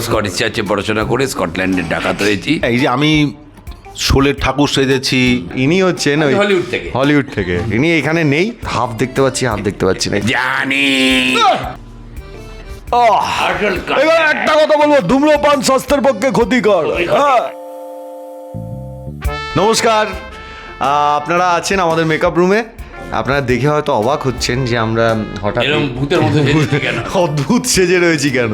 Scottish চার্চে পড়াশোনা করে স্কটল্যান্ডের ডাকাত হয়েছি। এই যে আমি শোলের ঠাকুর সেজেছি ইনি হচ্ছেন ওই হলিউড থেকে। হলিউড থেকে। ইনি এখানে নেই হাফ দেখতে পাচ্ছি হাফ দেখতে পাচ্ছি না। জানি। এবার একটা কথা বলব ধূম্রপান স্বাস্থ্যের পক্ষে ক্ষতিকর। হ্যাঁ। নমস্কার। আপনারা আছেন আমাদের মেকআপ রুমে আপনারা দেখে হয়তো অবাক হচ্ছেন যে আমরা হঠাৎ ভূতের মতো অদ্ভুত সেজে রয়েছি কেন?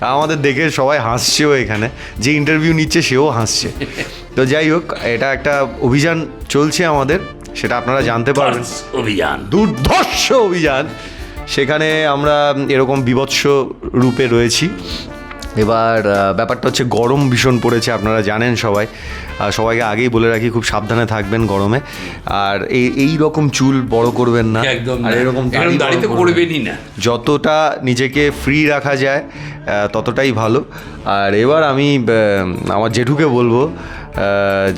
আমাদের দেখে সবাই হাসছেও এখানে। যে ইন্টারভিউ নিচ্ছে সেও হাসছে। তো যাই হোক এটা একটা অভিযান চলছে আমাদের সেটা আপনারা জানতে পারবেন। অভিযান। দুর্ধর্ষ অভিযান। সেখানে আমরা এরকম বিভৎস রূপে রয়েছি। এবার ব্যাপারটা হচ্ছে গরম ভীষণ পড়েছে আপনারা জানেন সবাই। আর সবাইকে আগেই বলে রাখি খুব সাবধানে থাকবেন গরমে। আর এই এই রকম চুল বড় করবেন না। একদম আর এরকম দাড়ি তো। করবেনই না। যতটা নিজেকে ফ্রি রাখা যায় ততটাই ভালো। আর এবার আমি আমার জেঠুকে বলব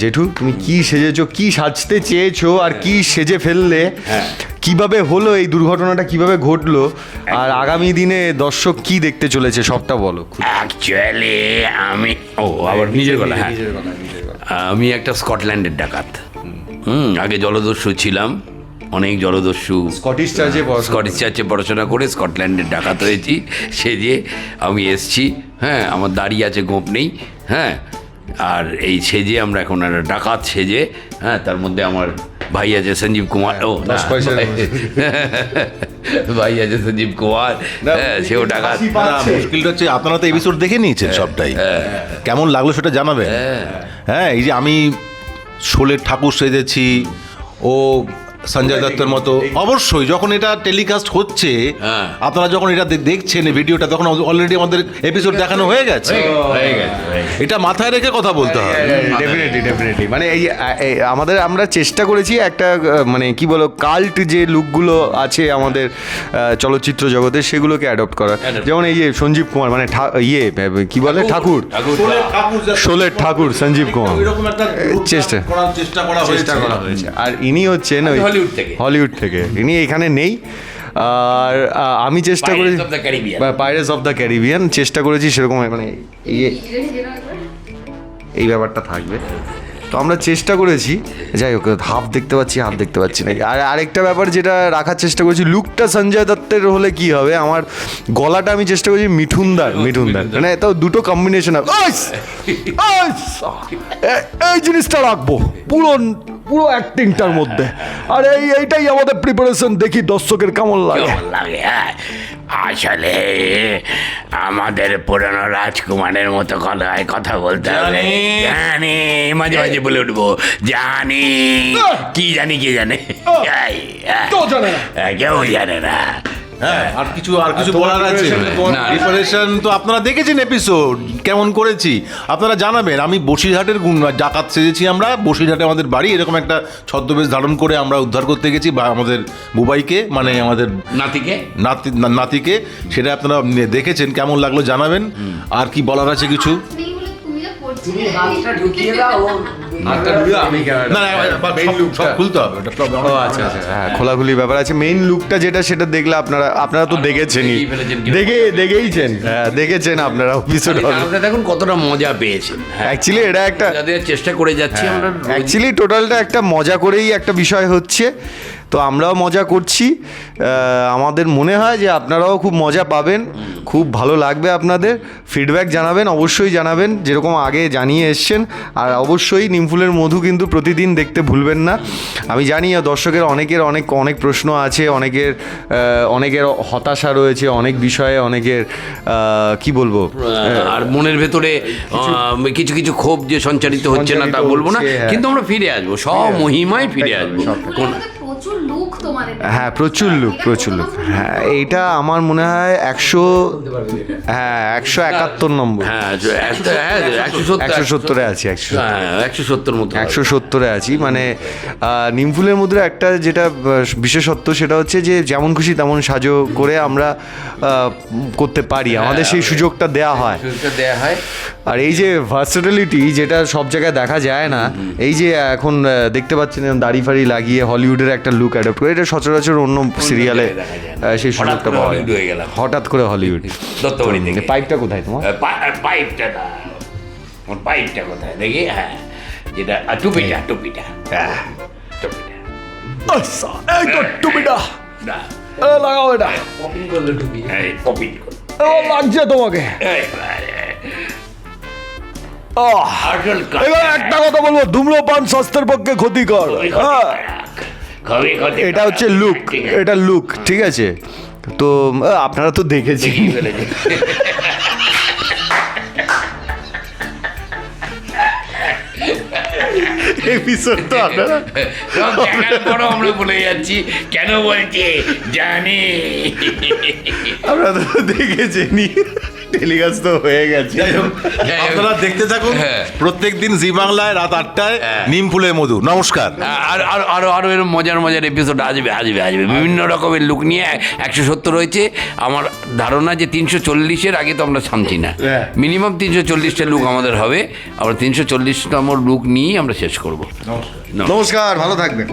জেঠু তুমি কি সেজেছো কি সাজতে চেয়েছো আর কি সেজে ফেললে? কীভাবে হলো এই দুর্ঘটনাটা কীভাবে ঘটলো আর আগামী দিনে দর্শক কি দেখতে চলেছে সবটা বলো অ্যাকচুয়ালি আমি ও আবার নিজের গলা হ্যাঁ। আমি একটা স্কটল্যান্ডের ডাকাত। হুম। আগে জলদস্যু ছিলাম অনেক জলদস্যু স্কটিশ চার্চে স্কটিশ চার্চে পড়াশোনা করে স্কটল্যান্ডের ডাকাত হয়েছি। সেজে আমি এসছি হ্যাঁ আমার দাড়ি আছে গোপ নেই হ্যাঁ। আর এই সেজে আমরা এখন একটা ডাকাত সেজে হ্যাঁ তার মধ্যে আমার ভাই আছে সঞ্জীব কুমার। ও না, ভাই- ভাই আছে সঞ্জীব কুমার। হ্যাঁ সেও ডাকাত। মুশকিলটা হচ্ছে আপনারা তো এপিসোড দেখে নিয়েছেন সবটাই। কেমন লাগল সেটা জানাবেন? হ্যাঁ এই যে আমি শোলের ঠাকুর সেজেছি ও সঞ্জয় দত্তের মতো অবশ্যই যখন এটা টেলিকাস্ট হচ্ছে হ্যাঁ। আপনারা যখন এটা দেখছেন ভিডিওটা তখন অলরেডি আমাদের এপিসোড দেখানো হয়ে গেছে। হয়ে হয়ে। এটা মাথায় রেখে কথা বলতে হবে। ডেফিনেটলি ডেফিনেটলি মানে এই আমাদের আমরা চেষ্টা করেছি একটা মানে কি বলো কাল্ট যে লুকগুলো আছে আমাদের চলচ্চিত্র জগতে সেগুলোকে অ্যাডপ্ট করা। যেমন এই যে সঞ্জীব কুমার মানে ঠা- ইয়ে কি বলে? ঠাকুর। ঠাকুর। শোলের ঠাকুর সঞ্জীব কুমার। চেষ্টা। করা চেষ্টা করা হয়েছে। আর ইনি হচ্ছেন ওই হলিউড থেকে। হলিউড থেকে। ইনি এখানে নেই। আর আমি চেষ্টা করেছি পাইরেটস অফ দ্য ক্যারিবিয়ান চেষ্টা করেছি সেরকম মানে ইয়ে এই ব্যাপারটা থাকবে। তো আমরা চেষ্টা করেছি। যাই হোক হাফ দেখতে পাচ্ছি হাফ দেখতে পাচ্ছি না আর আরেকটা ব্যাপার যেটা রাখার চেষ্টা করেছি লুকটা সঞ্জয় দত্তের হলে কি হবে? আমার গলাটা আমি চেষ্টা করেছি মিঠুনদার মিঠুনদার। মানে তো দুটো কম্বিনেশন এই জিনিসটা রাখব। পুরো পুরো অ্যাক্টিংটার মধ্যে। আর এই এইটাই আমাদের প্রিপারেশন দেখি দর্শকের কেমন লাগে। কেমন লাগে হ্যাঁ? আসলে আমাদের পুরনো রাজকুমারের মতো কথায় কথা বলতে হবে। জানি। মাঝে মাঝে বলে উঠবো জানি। কি জানি কি জানে। হ্যাঁ। কেউ জানে না। হ্যাঁ, হ্যাঁ। আর কিছু আর কিছু বলার আছে। না। প্রিপারেশন তো আপনারা দেখেছেন এপিসোড কেমন করেছি? আপনারা জানাবেন আমি বসিরহাটের গুণ- ডাকাত সেজেছি আমরা বসিরহাটে আমাদের বাড়ি এরকম একটা ছদ্মবেশ ধারণ করে আমরা উদ্ধার করতে গেছি বা আমাদের বুবাইকে মানে আমাদের নাতিকে? নাতি নাতিকে সেটা আপনারা দেখেছেন কেমন লাগল জানাবেন আর কি বলার আছে কিছু? ঢুকিয়ে না না, সব খুলতে হবে ওটা। আচ্ছা আচ্ছা হ্যাঁ খোলাখুলি ব্যাপার আছে। মেইন লুকটা যেটা সেটা দেখলে আপনারা আপনারা তো দেখেছেনই। দেখেই দেখে দেখেইছেন হ্যাঁ দেখেছেন আপনারা এপিসোড দেখুন কতটা মজা পেয়েছেন হ্যাঁ। অ্যাকচুয়ালি এটা একটা চেষ্টা করে যাচ্ছি আমরা। অ্যাকচুয়ালি টোটালটা একটা মজা করেই একটা বিষয় হচ্ছে। তো আমরাও মজা করছি। আমাদের মনে হয় যে আপনারাও খুব মজা পাবেন। খুব ভালো লাগবে আপনাদের। ফিডব্যাক জানাবেন অবশ্যই জানাবেন। যেরকম আগে জানিয়ে এসছেন। আর অবশ্যই নিমফুলের মধু কিন্তু প্রতিদিন দেখতে ভুলবেন না। আমি জানি দর্শকের অনেকের অনেক অনেক প্রশ্ন আছে অনেকের অনেকের হতাশা রয়েছে অনেক বিষয়ে অনেকের কি বলব? আর মনের ভেতরে কিছু কিছু ক্ষোভ যে সঞ্চারিত হচ্ছে না তা বলব না। হ্যাঁ। কিন্তু আমরা ফিরে আসব। সব মহিমায় ফিরে আসব। কোন প্রচুর লুক তোমাদের হ্যাঁ প্রচুর লুক প্রচুর লুক হ্যাঁ এইটা আমার মনে হয় একশো হ্যাঁ একশো একাত্তর নম্বর। হ্যাঁ একশো হ্যাঁ, একশো সত্তর আছি একশো হ্যাঁ একশো সত্তর মতো। একশো সত্তরে আছি মানে নিমফুলের মধ্যে একটা যেটা বিশেষত্ব সেটা হচ্ছে যে যেমন খুশি তেমন সাজো করে আমরা করতে পারি। আমাদের সেই সুযোগটা দেয়া হয়। সুযোগটা দেয়া হয়। আর এই যে ভার্সিটালিটি যেটা সব জায়গায় দেখা যায় না এই যে এখন দেখতে পাচ্ছেন দাড়ি ফাড়ি লাগিয়ে হলিউডের একটা লুক অ্যাডাপ্ট করে এটা সচরাচর অন্য সিরিয়ালে। সেই সুযোগটা পাওয়া যায়। হঠাৎ করে হলিউড। পাইপটা কোথায় তোমার? পাইপটা পাইপটা কোথায়? দেখি হ্যাঁ। যেটা টুপিটা টুপিটা। হ্যাঁ টুপিটা। আচ্ছা, টুপিটা। না। লাগাও এটা। করল টুপি। লাগছে তোমাকে। এবার একটা কথা বলব ধূম্রপান স্বাস্থ্যের পক্ষে ক্ষতিকর। হ্যাঁ। এটা হচ্ছে লুক এটা লুক ঠিক আছে? তো আপনারা তো। এপিসোড তো আপনারা পরও আমরা বলে যাচ্ছি। কেন বলছে? জানি। আপনারা তো দেখেছেনই। টেলিকাস্ট তো হয়ে গেছে। আপনারা দেখতে থাকুন হ্যাঁ। প্রত্যেক দিন জি বাংলায় রাত আটটায় হ্যাঁ। নিম ফুলের মধু। নমস্কার। আর আরও আরও আরও এরকম মজার মজার এপিসোড আসবে আসবে আসবে। বিভিন্ন রকমের লুক নিয়ে একশো সত্তর রয়েছে আমার ধারণা যে তিনশো চল্লিশের আগে তো আমরা থামছি না। হ্যাঁ। মিনিমাম তিনশো চল্লিশটা লুক আমাদের হবে। আমরা তিনশো চল্লিশতম লুক নিয়েই আমরা শেষ করব। নমস্কার ভালো থাকবেন।